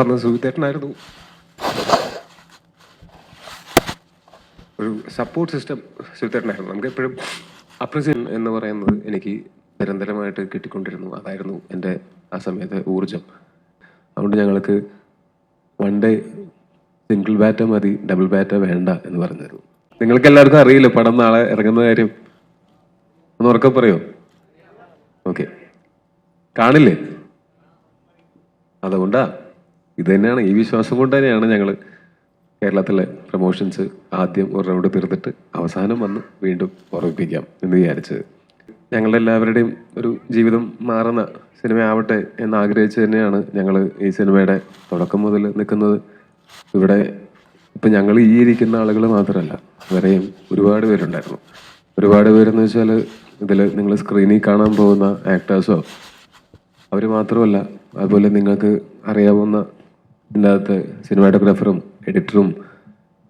അപ്പം അന്ന് സുഹിതേട്ടനായിരുന്നു ഒരു സപ്പോർട്ട് സിസ്റ്റം സുഹിതേട്ടനായിരുന്നു നമുക്ക് എപ്പോഴും അപ്രിസിയേഷൻ എന്ന് പറയുന്നത് എനിക്ക് നിരന്തരമായിട്ട് കിട്ടിക്കൊണ്ടിരുന്നു. അതായിരുന്നു എന്റെ ആ സമയത്തെ ഊർജം അതുകൊണ്ട് ഞങ്ങൾക്ക് വൺ ഡേ സിംഗിൾ ബാറ്റ മതി ഡബിൾ ബാറ്റ വേണ്ട എന്ന് പറഞ്ഞിരുന്നു നിങ്ങൾക്ക് എല്ലാവർക്കും അറിയില്ല പടം നാളെ ഇറങ്ങുന്ന കാര്യം? ഒന്ന് ഉറക്കം പറയോ? ഓക്കെ കാണില്ലേ? അതുകൊണ്ടാ ഇത് തന്നെയാണ് ഈ വിശ്വാസം കൊണ്ട് തന്നെയാണ് ഞങ്ങൾ കേരളത്തിലെ പ്രൊമോഷൻസ് ആദ്യം ഒരു റൗണ്ട് തീർത്തിട്ട് അവസാനം വന്ന് വീണ്ടും ഓർമ്മിപ്പിക്കാം എന്ന് വിചാരിച്ചത്. ഞങ്ങളുടെ എല്ലാവരുടെയും ഒരു ജീവിതം മാറുന്ന സിനിമയാവട്ടെ എന്ന് ആഗ്രഹിച്ച് തന്നെയാണ് ഞങ്ങൾ ഈ സിനിമയുടെ തുടക്കം മുതൽ നിൽക്കുന്നത്. ഇവിടെ ഇപ്പം ഞങ്ങൾ ഈ ഇരിക്കുന്ന ആളുകൾ മാത്രമല്ല വേറെയും ഒരുപാട് പേരുണ്ടായിരുന്നു. ഒരുപാട് പേരെന്ന് വെച്ചാൽ ഇതിൽ നിങ്ങൾ സ്ക്രീനിൽ കാണാൻ പോകുന്ന ആക്ടേഴ്സോ അവർ മാത്രമല്ല അതുപോലെ നിങ്ങൾക്ക് അറിയാവുന്ന ഇതിന്റെ അകത്ത് സിനിമാറ്റോഗ്രാഫറും എഡിറ്ററും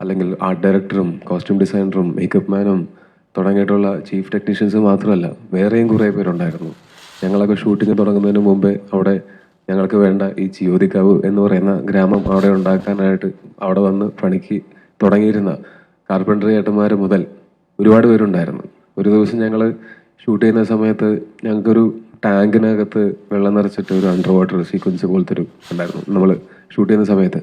അല്ലെങ്കിൽ ആർട്ട് ഡയറക്ടറും കോസ്റ്റ്യൂം ഡിസൈനറും മേക്കപ്പ് മാനും തുടങ്ങിയിട്ടുള്ള ചീഫ് ടെക്നീഷ്യൻസ് മാത്രമല്ല വേറെയും കുറേ പേരുണ്ടായിരുന്നു. ഞങ്ങളൊക്കെ ഷൂട്ടിംഗ് തുടങ്ങുന്നതിന് മുമ്പേ അവിടെ ഞങ്ങൾക്ക് വേണ്ട ഈ ചിയോതിക്കാവ് എന്ന് പറയുന്ന ഗ്രാമം അവിടെ ഉണ്ടാക്കാനായിട്ട് അവിടെ വന്ന് പണിക്ക് തുടങ്ങിയിരുന്ന കാർപ്പൻട്രി ഏട്ടന്മാർ മുതൽ ഒരുപാട് പേരുണ്ടായിരുന്നു. ഒരു ദിവസം ഞങ്ങൾ ഷൂട്ട് ചെയ്യുന്ന സമയത്ത് ഞങ്ങൾക്കൊരു ടാങ്കിനകത്ത് വെള്ളം നിറച്ചിട്ട് ഒരു അണ്ടർ വാട്ടർ സീക്വൻസ് പോലത്തെ ഒരു ഉണ്ടായിരുന്നു. നമ്മൾ ഷൂട്ട് ചെയ്യുന്ന സമയത്ത്.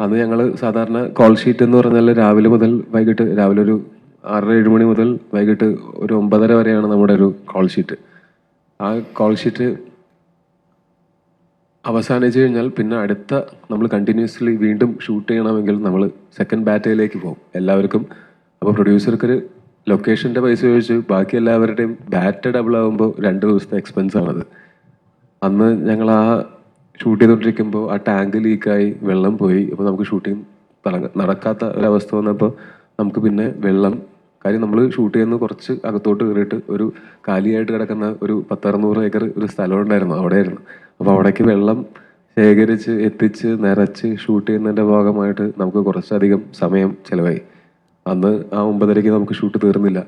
അന്ന് ഞങ്ങൾ സാധാരണ കോൾ ഷീറ്റ് എന്ന് പറഞ്ഞാൽ രാവിലെ മുതൽ വൈകിട്ട് രാവിലെ ഒരു ആറര ഏഴ് മണി മുതൽ വൈകിട്ട് ഒരു ഒമ്പതര വരെയാണ് നമ്മുടെ ഒരു കോൾ ഷീറ്റ് ആ കോൾ ഷീറ്റ് അവസാനിച്ചു കഴിഞ്ഞാൽ പിന്നെ അടുത്ത നമ്മൾ കണ്ടിന്യൂസ്ലി വീണ്ടും ഷൂട്ട് ചെയ്യണമെങ്കിൽ നമ്മൾ സെക്കൻഡ് ബാറ്റയിലേക്ക് പോകും. എല്ലാവർക്കും. അപ്പോൾ പ്രൊഡ്യൂസർക്കൊരു ലൊക്കേഷന്റെ പൈസ ചോദിച്ചു ബാക്കി എല്ലാവരുടെയും ബാറ്റ് ഡബിൾ ആകുമ്പോൾ രണ്ട് ദിവസത്തെ എക്സ്പെൻസ് ആണത്. അന്ന് ഞങ്ങൾ ആ ഷൂട്ട് ചെയ്തുകൊണ്ടിരിക്കുമ്പോൾ ആ ടാങ്ക് ലീക്കായി വെള്ളം പോയി. അപ്പോൾ നമുക്ക് ഷൂട്ടിംഗ് നടക്കാത്ത ഒരവസ്ഥ വന്നപ്പോൾ നമുക്ക് പിന്നെ വെള്ളം കാര്യം നമ്മൾ ഷൂട്ട് ചെയ്യുന്ന കുറച്ച് അകത്തോട്ട് കയറിയിട്ട് ഒരു കാലിയായിട്ട് കിടക്കുന്ന ഒരു പത്തറുന്നൂറ് ഏക്കർ ഒരു സ്ഥലം ഉണ്ടായിരുന്നു അവിടെയായിരുന്നു. അപ്പോൾ അവിടേക്ക് വെള്ളം ശേഖരിച്ച് എത്തിച്ച് നിറച്ച് ഷൂട്ട് ചെയ്യുന്നതിന്റെ ഭാഗമായിട്ട് നമുക്ക് കുറച്ചധികം സമയം ചിലവായി. അന്ന് ആ ഒമ്പതരയ്ക്ക് നമുക്ക് ഷൂട്ട് തീർന്നില്ല.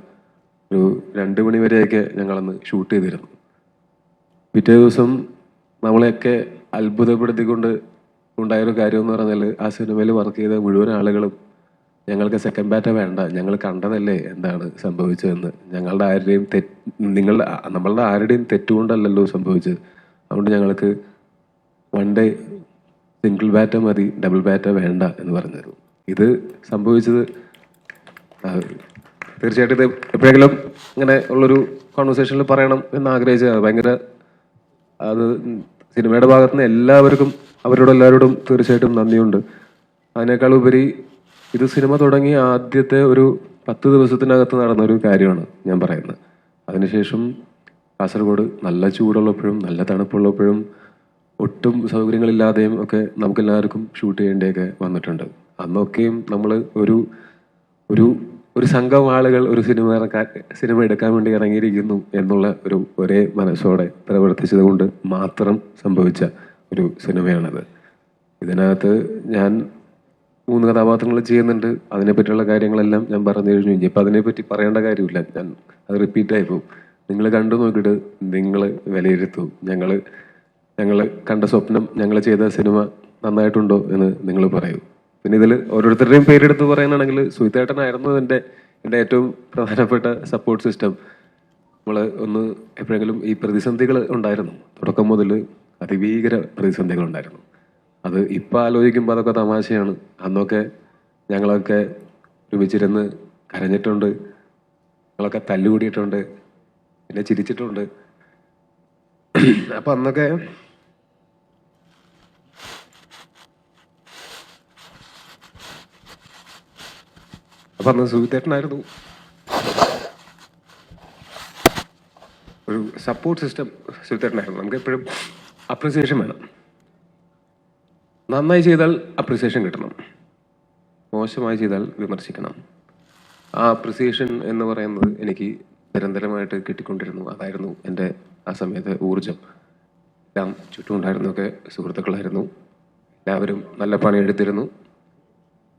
ഒരു രണ്ട് മണി വരെയൊക്കെ ഞങ്ങളന്ന് ഷൂട്ട് ചെയ്തിരുന്നു. പിറ്റേ ദിവസം നമ്മളെയൊക്കെ അത്ഭുതപ്പെടുത്തിക്കൊണ്ട് ഉണ്ടായൊരു കാര്യം എന്ന് പറഞ്ഞാൽ ആ സിനിമയിൽ വർക്ക് ചെയ്ത മുഴുവൻ ആളുകളും ഞങ്ങൾക്ക് സെക്കൻഡ് ബാറ്റ വേണ്ട. ഞങ്ങൾ കണ്ടതല്ലേ എന്താണ് സംഭവിച്ചതെന്ന്. ഞങ്ങളുടെ ആരുടെയും തെറ്റ് നിങ്ങളുടെ നമ്മളുടെ ആരുടെയും തെറ്റുകൊണ്ടല്ലല്ലോ സംഭവിച്ചത്. അതുകൊണ്ട് ഞങ്ങൾക്ക് വൺ ഡേ സിംഗിൾ ബാറ്റ മതി ഡബിൾ ബാറ്റ വേണ്ട എന്ന് പറഞ്ഞിരുന്നു ഇത് സംഭവിച്ചത് തീർച്ചയായിട്ടും ഇത് എപ്പോഴെങ്കിലും ഇങ്ങനെ ഉള്ളൊരു കോൺവെർസേഷനിൽ പറയണം എന്ന് ആഗ്രഹിച്ചത് ഭയങ്കര അത് സിനിമയുടെ ഭാഗത്ത് നിന്ന് എല്ലാവർക്കും അവരോട് എല്ലാവരോടും തീർച്ചയായിട്ടും നന്ദിയുണ്ട്. അതിനേക്കാൾ ഉപരി ഇത് സിനിമ തുടങ്ങി ആദ്യത്തെ ഒരു പത്ത് ദിവസത്തിനകത്ത് നടന്ന ഒരു കാര്യമാണ് ഞാൻ പറയുന്നത്. അതിനുശേഷം കാസർഗോഡ് നല്ല ചൂടുള്ളപ്പോഴും നല്ല തണുപ്പുള്ളപ്പോഴും ഒട്ടും സൗകര്യങ്ങളില്ലാതെയും ഒക്കെ നമുക്ക് എല്ലാവർക്കും ഷൂട്ട് ചെയ്യേണ്ടിയൊക്കെ വന്നിട്ടുണ്ട്. അന്നൊക്കെയും നമ്മൾ ഒരു ഒരു ഒരു സംഘം ആളുകൾ ഒരു സിനിമ ഇറക്കാൻ സിനിമ എടുക്കാൻ വേണ്ടി ഇറങ്ങിയിരിക്കുന്നു എന്നുള്ള ഒരു ഒരേ മനസ്സോടെ പ്രവർത്തിച്ചത് കൊണ്ട് മാത്രം സംഭവിച്ച ഒരു സിനിമയാണത്. ഇതിനകത്ത് ഞാൻ മൂന്ന് കഥാപാത്രങ്ങൾ ചെയ്യുന്നുണ്ട്. അതിനെപ്പറ്റിയുള്ള കാര്യങ്ങളെല്ലാം ഞാൻ പറഞ്ഞു കഴിഞ്ഞു. ഇനിയിപ്പോൾ അതിനെപ്പറ്റി പറയേണ്ട കാര്യമില്ല. ഞാൻ അത് റിപ്പീറ്റായി പോകും. നിങ്ങൾ കണ്ടു നോക്കിയിട്ട് നിങ്ങൾ വിലയിരുത്തും. ഞങ്ങൾ ഞങ്ങൾ കണ്ട സ്വപ്നം ഞങ്ങൾ ചെയ്ത സിനിമ നന്നായിട്ടുണ്ടോ എന്ന് നിങ്ങൾ പറയൂ. പിന്നെ ഇതിൽ ഓരോരുത്തരുടെയും പേരെടുത്ത് പറയാനാണെങ്കിൽ സുഹിതേട്ടനായിരുന്നു എന്റെ എന്റെ ഏറ്റവും പ്രധാനപ്പെട്ട സപ്പോർട്ട് സിസ്റ്റം നമ്മൾ ഒന്ന് എപ്പോഴെങ്കിലും ഈ പ്രതിസന്ധികൾ ഉണ്ടായിരുന്നു. തുടക്കം മുതൽ അതിഭീകര പ്രതിസന്ധികൾ ഉണ്ടായിരുന്നു അത് ഇപ്പം ആലോചിക്കുമ്പോൾ അതൊക്കെ തമാശയാണ്. അന്നൊക്കെ ഞങ്ങളൊക്കെ ഒരുമിച്ചിരുന്ന് കരഞ്ഞിട്ടുണ്ട്. ഞങ്ങളൊക്കെ തല്ലുകൂടിയിട്ടുണ്ട്. പിന്നെ ചിരിച്ചിട്ടുണ്ട്. അപ്പം അന്നൊക്കെ അപ്പം അന്ന് സുഹിതേട്ടനായിരുന്നു ഒരു സപ്പോർട്ട് സിസ്റ്റം സുഹിതേട്ടനായിരുന്നു നമുക്ക് എപ്പോഴും അപ്രിസിയേഷൻ വേണം. നന്നായി ചെയ്താൽ അപ്രിസിയേഷൻ കിട്ടണം. മോശമായി ചെയ്താൽ വിമർശിക്കണം. ആ അപ്രിസിയേഷൻ എന്ന് പറയുന്നത് എനിക്ക് നിരന്തരമായിട്ട് കിട്ടിക്കൊണ്ടിരുന്നു. അതായിരുന്നു എന്റെ ആ സമയത്തെ ഊർജം എല്ലാം ചുറ്റുമുണ്ടായിരുന്നൊക്കെ സുഹൃത്തുക്കളായിരുന്നു. എല്ലാവരും നല്ല പണിയെടുത്തിരുന്നു.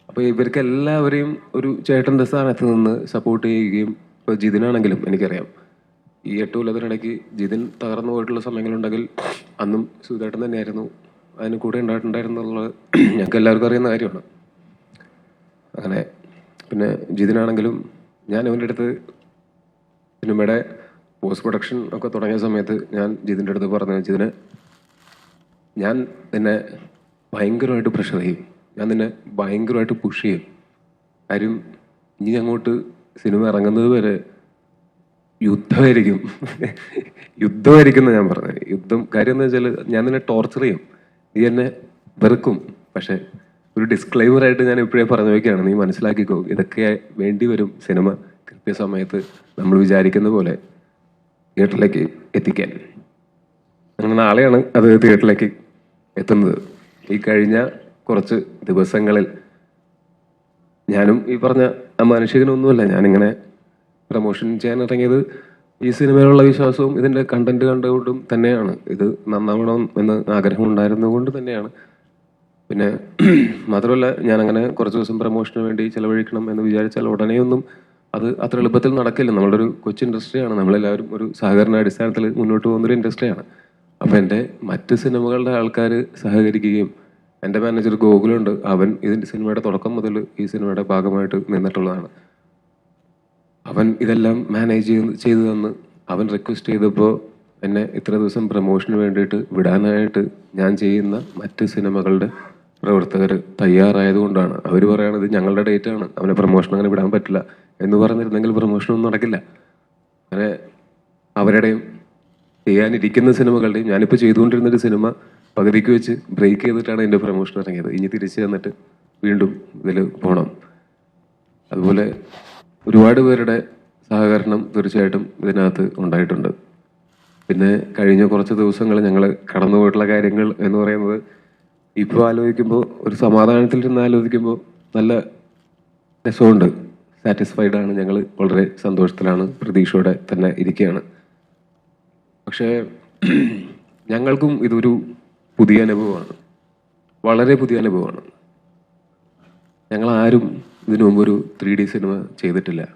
അപ്പോൾ ഇവർക്ക് എല്ലാവരെയും ഒരു ചേട്ടന്റെ സ്ഥാനത്ത് നിന്ന് സപ്പോർട്ട് ചെയ്യുകയും ഇപ്പോൾ ജിതിനാണെങ്കിലും എനിക്കറിയാം. ഈ എട്ട് കൊല്ലത്തിനിടയ്ക്ക് ജിതിൻ തകർന്നു പോയിട്ടുള്ള സമയങ്ങളുണ്ടെങ്കിൽ അന്നും സുധേട്ടൻ തന്നെയായിരുന്നു. അതിന് കൂടെ ഉണ്ടായിട്ടുണ്ടായിരുന്നുള്ളത് ഞങ്ങൾക്ക് എല്ലാവർക്കും അറിയുന്ന കാര്യമാണ്. അങ്ങനെ പിന്നെ ജിതിനാണെങ്കിലും ഞാൻ അവന്റെ അടുത്ത് സിനിമയുടെ പോസ്റ്റ് പ്രൊഡക്ഷൻ ഒക്കെ തുടങ്ങിയ സമയത്ത് ഞാൻ ജിതിന്റെ അടുത്ത് പറഞ്ഞു ജിതിന് ഞാൻ എന്നെ ഭയങ്കരമായിട്ട് പ്രഷർ ചെയ്യും. ഞാൻ നിന്നെ ഭയങ്കരമായിട്ട് പുഷ് ചെയ്യും. കാര്യം ഇനി അങ്ങോട്ട് സിനിമ ഇറങ്ങുന്നത് വരെ യുദ്ധമായിരിക്കും. യുദ്ധമായിരിക്കും ഞാൻ പറഞ്ഞത്. യുദ്ധം കാര്യം എന്ന് വെച്ചാൽ ഞാൻ നിന്നെ ടോർച്ചർ ചെയ്യും. നീ എന്നെ വെറുക്കും. പക്ഷെ ഒരു ഡിസ്ക്ലൈമർ ആയിട്ട് ഞാൻ ഇപ്പോഴേ പറഞ്ഞു വയ്ക്കുകയാണ് നീ മനസ്സിലാക്കിക്കോ ഇതൊക്കെ വേണ്ടി വരും സിനിമ കൃത്യസമയത്ത് നമ്മൾ വിചാരിക്കുന്ന പോലെ തിയേറ്ററിലേക്ക് എത്തിക്കാൻ. അങ്ങനെ നാളെയാണ് അത് തിയേറ്ററിലേക്ക് എത്തുന്നത്. ഈ കഴിഞ്ഞ കുറച്ച് ദിവസങ്ങളിൽ ഞാനും ഈ പറഞ്ഞ അമാനുഷികനൊന്നുമല്ല ഞാനിങ്ങനെ പ്രമോഷൻ ചെയ്യാൻ ഇറങ്ങിയത് ഈ സിനിമയിലുള്ള വിശ്വാസവും ഇതിന്റെ കണ്ടന്റ് കണ്ടുകൊണ്ടും തന്നെയാണ്. ഇത് നന്നാവണം എന്ന് ആഗ്രഹം ഉണ്ടായിരുന്നതുകൊണ്ട് തന്നെയാണ്. പിന്നെ മാത്രമല്ല ഞാനങ്ങനെ കുറച്ച് ദിവസം പ്രൊമോഷന് വേണ്ടി ചിലവഴിക്കണം എന്ന് വിചാരിച്ചാൽ ഉടനെയൊന്നും അത് അത്ര എളുപ്പത്തിൽ നടക്കില്ല. നമ്മളൊരു കൊച്ചു ഇൻഡസ്ട്രിയാണ്. നമ്മളെല്ലാവരും ഒരു സഹകരണ അടിസ്ഥാനത്തിൽ മുന്നോട്ട് പോകുന്നൊരു ഇൻഡസ്ട്രിയാണ്. അപ്പം എന്റെ മറ്റ് സിനിമകളുടെ ആൾക്കാർ സഹകരിക്കുകയും എന്റെ മാനേജർ ഗോകുലുണ്ട്. അവൻ ഇതിന്റെ സിനിമയുടെ തുടക്കം മുതൽ ഈ സിനിമയുടെ ഭാഗമായിട്ട് നിന്നിട്ടുള്ളതാണ്. അവൻ ഇതെല്ലാം മാനേജ് ചെയ്ത് തന്ന് അവൻ റിക്വസ്റ്റ് ചെയ്തപ്പോൾ എന്നെ ഇത്ര ദിവസം പ്രൊമോഷന് വേണ്ടിയിട്ട് വിടാനായിട്ട് ഞാൻ ചെയ്യുന്ന മറ്റ് സിനിമകളുടെ പ്രവർത്തകർ തയ്യാറായതുകൊണ്ടാണ്. അവർ പറയണത് ഞങ്ങളുടെ ഡേറ്റ് ആണ്. അവനെ പ്രൊമോഷൻ അങ്ങനെ വിടാൻ പറ്റില്ല. എന്ന് പറഞ്ഞിരുന്നെങ്കിൽ പ്രൊമോഷനൊന്നും നടക്കില്ല. അങ്ങനെ അവരുടെയും ചെയ്യാനിരിക്കുന്ന സിനിമകളുടെയും ഞാനിപ്പോൾ ചെയ്തുകൊണ്ടിരുന്നൊരു സിനിമ പകുതിക്ക് വെച്ച് ബ്രേക്ക് ചെയ്തിട്ടാണ് എന്റെ പ്രൊമോഷൻ ഇറങ്ങിയത്. ഇനി തിരിച്ച് തന്നിട്ട് വീണ്ടും ഇതിൽ പോകണം അതുപോലെ ഒരുപാട് പേരുടെ സഹകരണം തീർച്ചയായിട്ടും ഇതിനകത്ത് ഉണ്ടായിട്ടുണ്ട്. പിന്നെ കഴിഞ്ഞ കുറച്ച് ദിവസങ്ങൾ ഞങ്ങൾ കടന്നുപോയിട്ടുള്ള കാര്യങ്ങൾ എന്ന് പറയുന്നത് ഇപ്പോൾ ആലോചിക്കുമ്പോൾ ഒരു സമാധാനത്തിൽ ഇരുന്ന് ആലോചിക്കുമ്പോൾ നല്ല രസമുണ്ട്. സാറ്റിസ്ഫൈഡ് ആണ് ഞങ്ങൾ വളരെ സന്തോഷത്തിലാണ് പ്രതീക്ഷയോടെ തന്നെ ഇരിക്കുകയാണ് പക്ഷേ ഞങ്ങൾക്കും ഇതൊരു പുതിയ അനുഭവമാണ്. വളരെ പുതിയ അനുഭവമാണ്. ഞങ്ങൾ ആരും ഇതിനു മുമ്പ് ഒരു ത്രീ ഡി സിനിമ ചെയ്തിട്ടില്ല.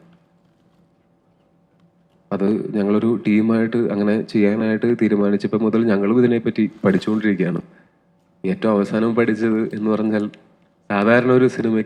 അത് ഞങ്ങളൊരു ടീമായിട്ട് അങ്ങനെ ചെയ്യാനായിട്ട് തീരുമാനിച്ചപ്പോൾ മുതൽ ഞങ്ങളും ഇതിനെപ്പറ്റി പഠിച്ചുകൊണ്ടിരിക്കുകയാണ്. ഏറ്റവും അവസാനം പഠിച്ചത് എന്ന് പറഞ്ഞാൽ സാധാരണ ഒരു സിനിമ